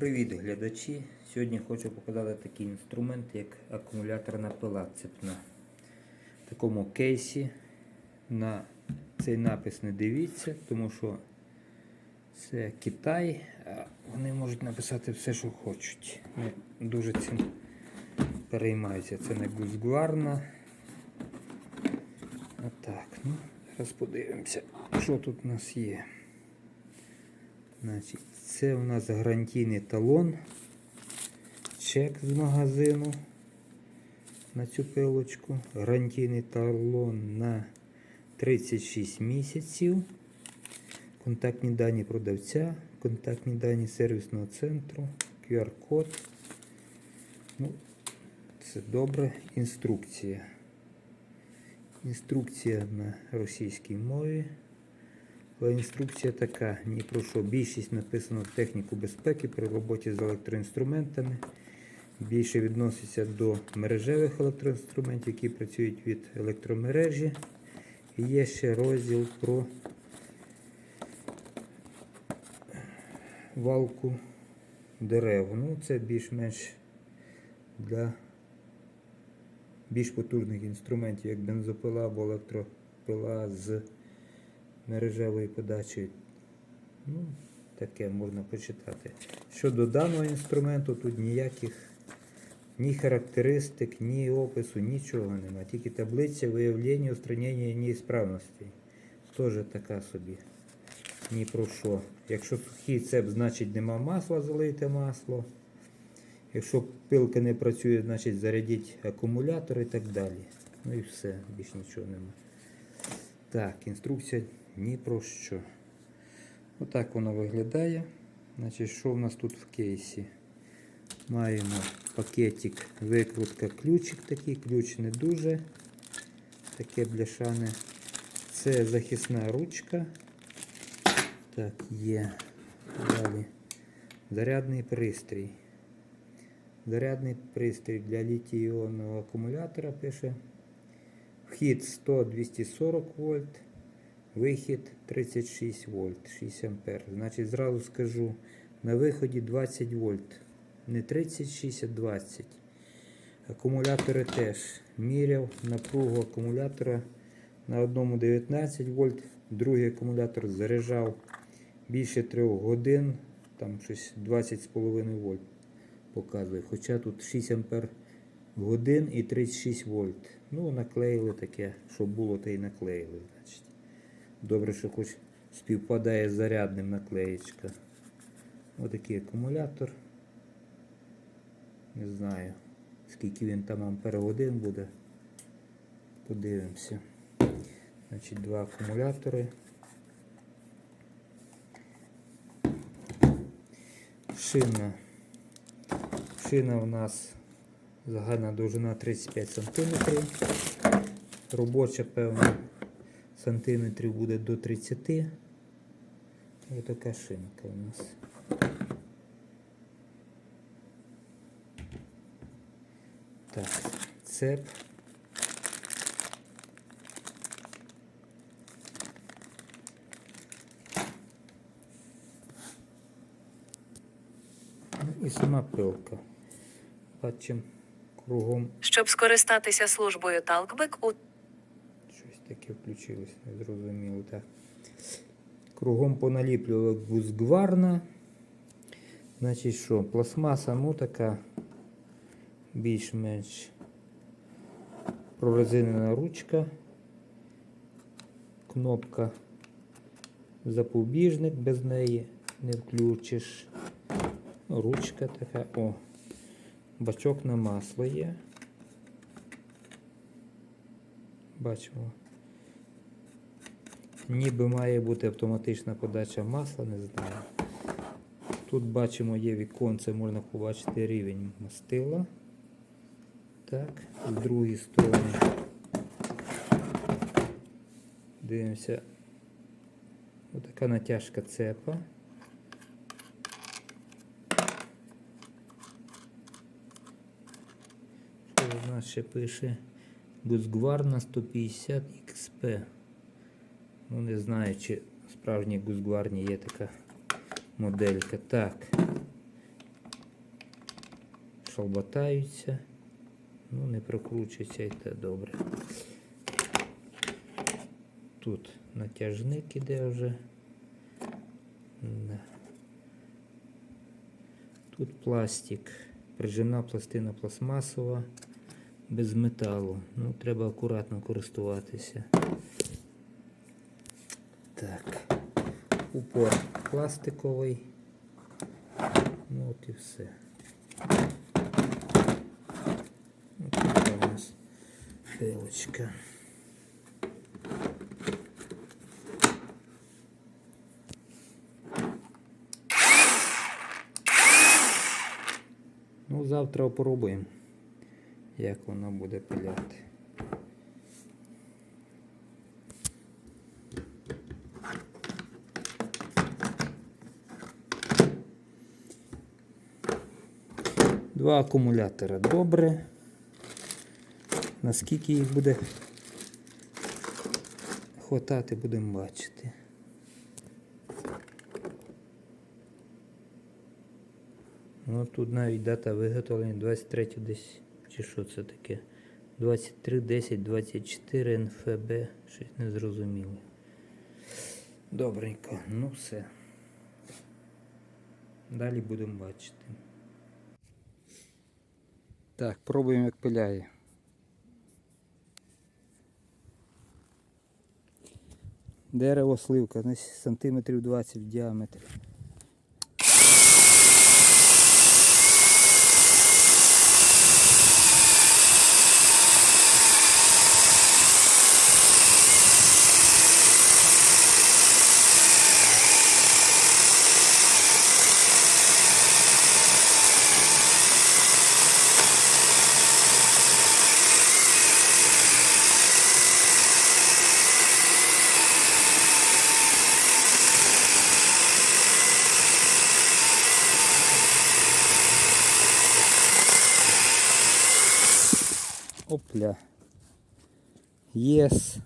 Привіт глядачі! Сьогодні хочу показати такий інструмент, як акумуляторна пила цепна. В такому кейсі на цей напис не дивіться, тому що це Китай, а вони можуть написати все, що хочуть. Не дуже цим переймаються. Це не Гузгварна. Отак, ну, зараз подивимося, що тут у нас є. Значить, це у нас гарантійний талон. Чек з магазину на цю пилочку. Гарантійний талон на 36 місяців. Контактні дані продавця, контактні дані сервісного центру, QR-код. Ну, це добре. Інструкція. Інструкція на російській мові. Але інструкція така, ні про що. Більшість написано в техніку безпеки при роботі з електроінструментами. Більше відноситься до мережевих електроінструментів, які працюють від електромережі. І є ще розділ про валку дерев. Ну, це більш-менш для більш потужних інструментів, як бензопила або електропила з мережевої подачі. Ну, таке можна почитати. Щодо даного інструменту, тут ніяких ні характеристик, ні опису, нічого немає. Тільки таблиця виявлення устранення неісправностей. Теж така собі. Ні про що. Якщо сухий цеп, значить нема масла, залийте масло. Якщо пилка не працює, значить зарядіть акумулятор і так далі. Ну і все, більш нічого немає. Так, інструкція ні про що. Отак воно виглядає. Значить, що в нас тут в кейсі? Маємо пакетик, викрутка, ключик такий, ключ не дуже. Таке бляшане. Це захисна ручка. Так, є. Далі. Зарядний пристрій. Зарядний пристрій для літій-іонного акумулятора пише. Вхід 100-240 вольт, вихід 36 вольт, 6 ампер. Значить, зразу скажу, на виході 20 вольт. Не 36, а 20. Акумулятори теж. Міряв напругу акумулятора на одному 19 вольт, другий акумулятор заряджав більше 3 годин, там щось 20,5 вольт показує. Хоча тут 6 ампер годин і 36 вольт. Ну, наклеїли таке, що було, те й наклеїли. Добре, що хоч співпадає з зарядним наклеєчка. Отакий акумулятор. Не знаю, скільки він там ампер годин буде. Подивимося. Значить, два акумулятори. Шина. Шина у нас загальна довжина 35 см. Робоча, певно, сантиметрів буде до 30. Ось така шинка у нас. Так, цеп. Ну і сама пилка. Бачимо кругом Щоб скористатися службою Talkback у таке включилось, не зрозуміло. Так. Кругом поналіплювала гузгварна. Значить що, пластмаса, ну така більш-менш прорезинена ручка. Кнопка запобіжник, без неї не включиш. Ручка така, о, бачок на масло є. Бачимо. Ніби має бути автоматична подача масла, не знаю. Тут бачимо є віконце, можна побачити рівень мастила. Так, з другої сторони. Дивимося. Отака натяжка цепа. Що у нас ще пише? Гузгварна 150 XP. Ну, не знаю, чи справжні гузгварні є така моделька. Так. шалбатаються. Ну, не прокручується і те добре. Тут натяжник іде вже. Да. Тут пластик, прижимна пластина пластмасова, без металу. Ну, треба акуратно користуватися. Так. Упор пластиковий. Ну от і все. Ось така у нас пилочка. Ну, завтра опробуємо, як воно буде пиляти. Два акумулятора добре. Наскільки їх буде хватати, будемо бачити. Ну тут навіть дата виготовлення 23 десь. Чи що це таке? 23, 10, 24 НФБ. Щось не зрозуміло. Добренько, ну все. Далі будемо бачити. Так, пробуємо як пиляє. Дерево сливка, значить сантиметрів 20 в діаметрі. Опля. Єс.